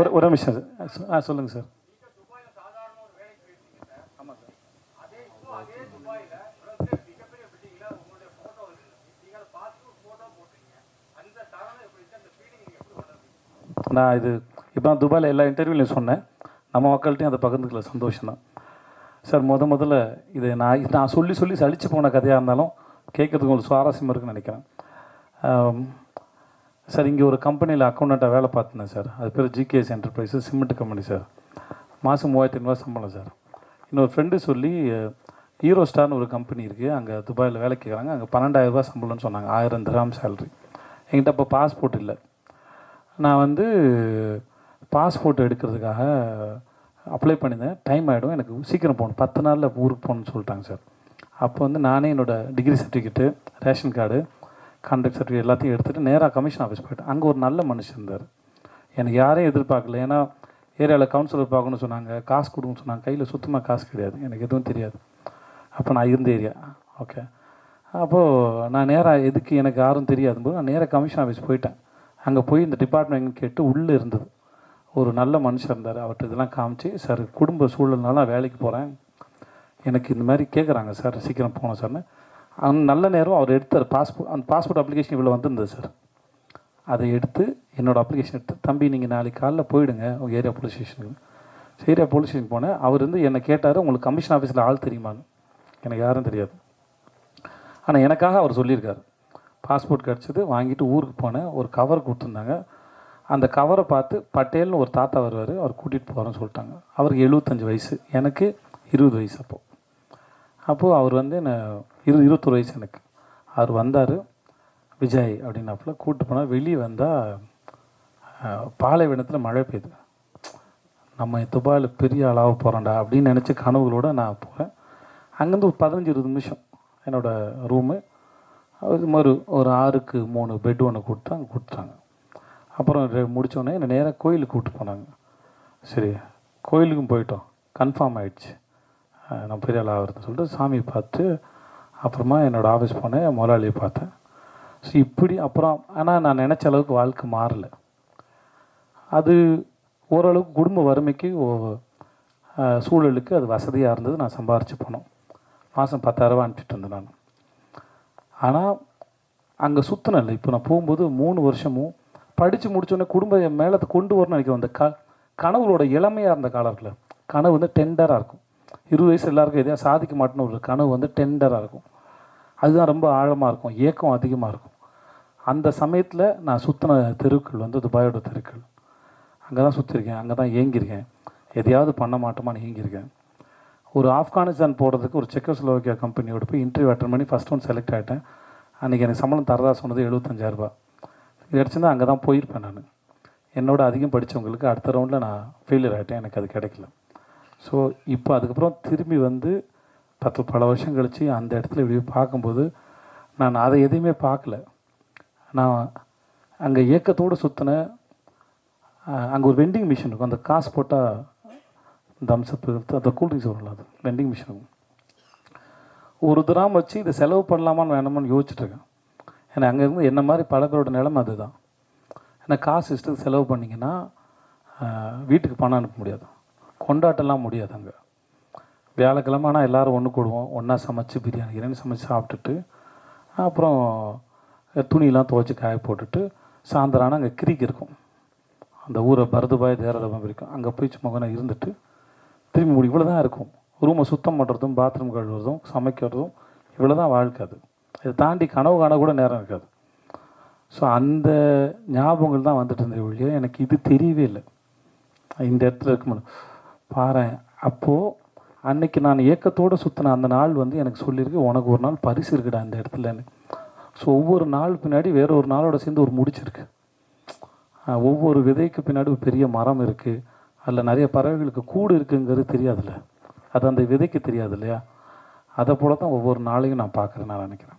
ஒரு ஒரு நிமிஷம் சார். ஆ சொல்லுங்கள் சார். நான் இது இப்போ நான் துபாயில் எல்லா இன்டர்வியூலையும் சொன்னேன். நம்ம மக்கள்கிட்டையும் அதை பகிர்ந்துக்கல சந்தோஷம் தான். சார் முத முதல்ல இது நான் நான் சொல்லி சொல்லி சளிச்சு போன கதையாக இருந்தாலும் கேட்குறதுக்கு உங்களுக்கு சுவாரஸ்யமாக இருக்குன்னு நினைக்கிறேன். சார் இங்கே ஒரு கம்பெனியில் அக்கௌண்ட்டாக வேலை பார்த்துனேன் சார் அது பேர் GKS enterprises cement company sir மாதம் மூவாயிரத்தி ஐநூறுவா சம்பளம் சார் இன்னொரு ஃப்ரெண்டு சொல்லி ஹீரோ ஸ்டார்னு ஒரு கம்பெனி இருக்குது அங்கே துபாயில் வேலை கேட்குறாங்க அங்கே பன்னெண்டாயிரரூபா சம்பளம்னு சொன்னாங்க. ஆயிரம் திராம் சேலரி என்கிட்ட அப்போ பாஸ்போர்ட் இல்லை. நான் வந்து பாஸ்போர்ட் எடுக்கிறதுக்காக அப்ளை பண்ணியிருந்தேன். டைம் ஆகிடும் எனக்கு சீக்கிரம் போகணும். பத்து நாளில் ஊருக்கு போகணும்னு சொல்லிட்டாங்க சார் அப்போ வந்து நானே என்னோடய degree certificate ration card contract certificate எல்லாத்தையும் எடுத்துகிட்டு நேராக கமிஷன் ஆஃபீஸ் போயிட்டேன் அங்கே ஒரு நல்ல மனுஷன் இருந்தார். எனக்கு யாரையும் எதிர்பார்க்கல. ஏன்னா ஏரியாவில் கவுன்சிலர் பார்க்கணும்னு சொன்னாங்க காசு கொடுங்கன்னு சொன்னாங்க. கையில் சுத்தமாக காசு கிடையாது. எனக்கு எதுவும் தெரியாது. அப்போ நான் இருந்த ஏரியா. ஓகே அப்போது நான் நேராக எதுக்கு எனக்கு யாரும் தெரியாது போது நான் நேராக கமிஷன் ஆஃபீஸ் போயிட்டேன். அங்கே போய் இந்த டிபார்ட்மெண்ட் கேட்டு உள்ளே இருந்தது. ஒரு நல்ல மனுஷன் இருந்தார். அவர்கிட்ட இதெல்லாம் காமிச்சு சார் குடும்ப சூழல்னால நான் வேலைக்கு போகிறேன் எனக்கு இந்த மாதிரி கேட்குறாங்க சார். சீக்கிரம் போகணும் சார்னு. நல்ல நேரம் அவர் எடுத்தார் பாஸ்போர்ட் அந்த பாஸ்போர்ட் அப்ளிகேஷன் இவ்வளோ வந்திருந்தது சார் அதை எடுத்து என்னோடய அப்ளிகேஷன் எடுத்து தம்பி நீங்கள் நாளைக்கு காலைல போயிடுங்க உங்கள் ஏரியா போலீஸ் ஸ்டேஷனுக்கு ஏரியா போலீஸ் ஸ்டேஷன் போனேன். அவர் வந்து என்னை கேட்டார் உங்களுக்கு கமிஷன் ஆஃபீஸில் ஆள் தெரியுமான்னு? எனக்கு யாரும் தெரியாது. ஆனால் எனக்காக அவர் சொல்லியிருக்காரு. பாஸ்போர்ட் கிடச்சிது வாங்கிட்டு ஊருக்கு போனேன். ஒரு கவர் கொடுத்துருந்தாங்க. அந்த கவரை பார்த்து பட்டேல்னு ஒரு தாத்தா வருவார் அவர் கூட்டிகிட்டு போகிறேன்னு சொல்லிட்டாங்க. அவருக்கு எழுபத்தஞ்சு வயசு. எனக்கு இருபது வயசு அப்போது அப்போது அவர் வந்து என்னை இரு இருபத்தொரு வயசு எனக்கு. அவர் வந்தார் விஜய் அப்படின்னாப்புல. கூப்பிட்டு போனால் வெளியே வந்தால் பாலைவனத்தில் மழை பெய்யுது. நம்ம துபாயில் பெரிய ஆளாக போகிறோம்டா அப்படின்னு நினச்ச கனவுகளோடு நான் போகிறேன் அங்கேருந்து ஒரு பதினஞ்சு இருபது நிமிஷம் என்னோடய ரூமு அது மாதிரி ஒரு ஆறுக்கு மூணு பெட் ஒன்று கொடுத்து அங்கே கொடுத்துட்டாங்க. அப்புறம் முடித்தோடனே என்னை நேராக கோயிலுக்கு கூப்பிட்டு போனாங்க. சரி கோயிலுக்கும் போயிட்டோம். கன்ஃபார்ம் ஆகிடுச்சு நம்ம நான் பெரிய ஆள் ஆகிறதுன்னு சொல்லிட்டு சாமியை பார்த்து அப்புறமா என்னோடய ஆஃபீஸ் போனேன் முதலாளியை பார்த்தேன். ஸோ இப்படி அப்புறம் ஆனால் நான் நினச்ச அளவுக்கு வாழ்க்கை மாறலை. அது ஓரளவுக்கு குடும்ப வறுமைக்கு ஓ- சூழலுக்கு அது வசதியாக இருந்தது நான் சம்பாரித்து போனோம். மாதம் பத்தாயிரரூபா அனுப்பிச்சிட்டு இருந்தேன் நான். ஆனால் அங்கே சுற்றினல இப்போ நான் போகும்போது மூணு வருஷமும் படித்து முடித்தோடனே குடும்ப மேலே கொண்டு வரணும்னு நினைக்கிறேன் அந்த க கனவுகளோட இளமையாக இருந்த காலத்தில் கனவு வந்து டெண்டராக இருக்கும். இருபது வயசு எல்லாருக்கும் எதையும் சாதிக்க மாட்டேன்னு ஒரு கனவு வந்து டெண்டராக இருக்கும். அதுதான் ரொம்ப ஆழமாக இருக்கும் ஏக்கம் அதிகமாக இருக்கும். அந்த சமயத்தில் நான் சுற்றின தெருக்கள் வந்து துபாயோட தெருக்கள். அங்கே தான் சுற்றிருக்கேன் அங்கே தான் ஏங்கியிருக்கேன். எதையாவது பண்ண மாட்டோமான்னு ஏங்கியிருக்கேன். ஒரு ஆப்கானிஸ்தான் போகிறதுக்கு ஒரு செக்கோஸ்லோவாக்கியா கம்பெனியோட போய் இன்டர்வியூ அட்டன் பண்ணி ஃபஸ்ட் ஒன் செலக்ட் ஆகிட்டேன் அன்றைக்கி எனக்கு சம்பளம் தரதா சொன்னது எழுபத்தஞ்சாயிரரூபா கிடச்சிருந்தா அங்கே தான் போயிருப்பேன் நான். என்னோட அதிகம் படித்தவங்களுக்கு அடுத்த ரவுண்டில் நான் ஃபெயிலியர் ஆகிட்டேன் எனக்கு அது கிடைக்கல. ஸோ இப்போ அதுக்கப்புறம் திரும்பி வந்து பத்து பல வருஷம் கழித்து அந்த இடத்துல இப்படி பார்க்கும்போது நான் அதை எதையுமே பார்க்கல. நான் அங்கே ஏக்கத்தோடு சுற்றின அங்கே ஒரு வெண்டிங் மிஷின் இருக்கும். அந்த காசு போட்டால் தம்ஸ்அப் அந்த கூல்ட்ரிங்க்ஸ் வரும்ல அது. வெண்டிங் மிஷின் இருக்கும். ஒரு திராம் வச்சு இதை செலவு பண்ணலாமான்னு வேணாமான்னு யோசிச்சுட்ருக்கேன் ஏன்னா ஏன்னா அங்கேருந்து என்ன மாதிரி பல பேரோட நிலைமை அதுதான். ஏன்னா காசு இஷ்டத்துக்கு செலவு பண்ணிங்கன்னா வீட்டுக்கு பணம் அனுப்ப முடியாது. கொண்டாட்டம்லாம் முடியாது அங்கே வியாழக்கிழமை ஆனால் எல்லோரும் ஒன்று கூடுவோம் ஒன்றா சமைச்சு பிரியாணி கிரியாணி சமைச்சு சாப்பிட்டுட்டு அப்புறம் துணியெல்லாம் துவைச்சி காய போட்டுட்டு சாயந்தரம் ஆனால் அங்கே கிரிக்கு இருக்கும். அந்த ஊரை பரதுபாய் தேரதபம் இருக்கும் அங்கே போய் சும்மா இருந்துட்டு திரும்பி முடி இவ்வளோ தான் இருக்கும். ரூமை சுத்தம் பண்ணுறதும் பாத்ரூம் கழுவுறதும் சமைக்கிறதும் இவ்வளோ தான் வாழ்க்கை அது. இதை தாண்டி கனவு காண கூட நேரம் இருக்காது. ஸோ அந்த ஞாபகங்கள் தான் வந்துட்டு இருந்தது ஒழிய எனக்கு இது தெரியவே இல்லை. இந்த இடத்துல இருக்கும் பாரேன். அப்போது அன்னைக்கு நான் ஏக்கத்தோடு சுற்றின அந்த நாள் வந்து எனக்கு சொல்லியிருக்கு உனக்கு ஒரு நாள் பரிசு இருக்குடா அந்த இடத்துலன்னு ஸோ ஒவ்வொரு நாள் பின்னாடி வேற ஒரு நாளோட சேர்ந்து ஒரு முடிச்சிருக்கு ஒவ்வொரு விதைக்கு பின்னாடி ஒரு பெரிய மரம் இருக்குது அதில் நிறைய பறவைகளுக்கு கூடு இருக்குங்கிறது தெரியாதுல்ல. அது அந்த விதைக்கு தெரியாது இல்லையா? அதை போல தான் ஒவ்வொரு நாளையும் நான் பார்க்குறேன் நான் நினைக்கிறேன்.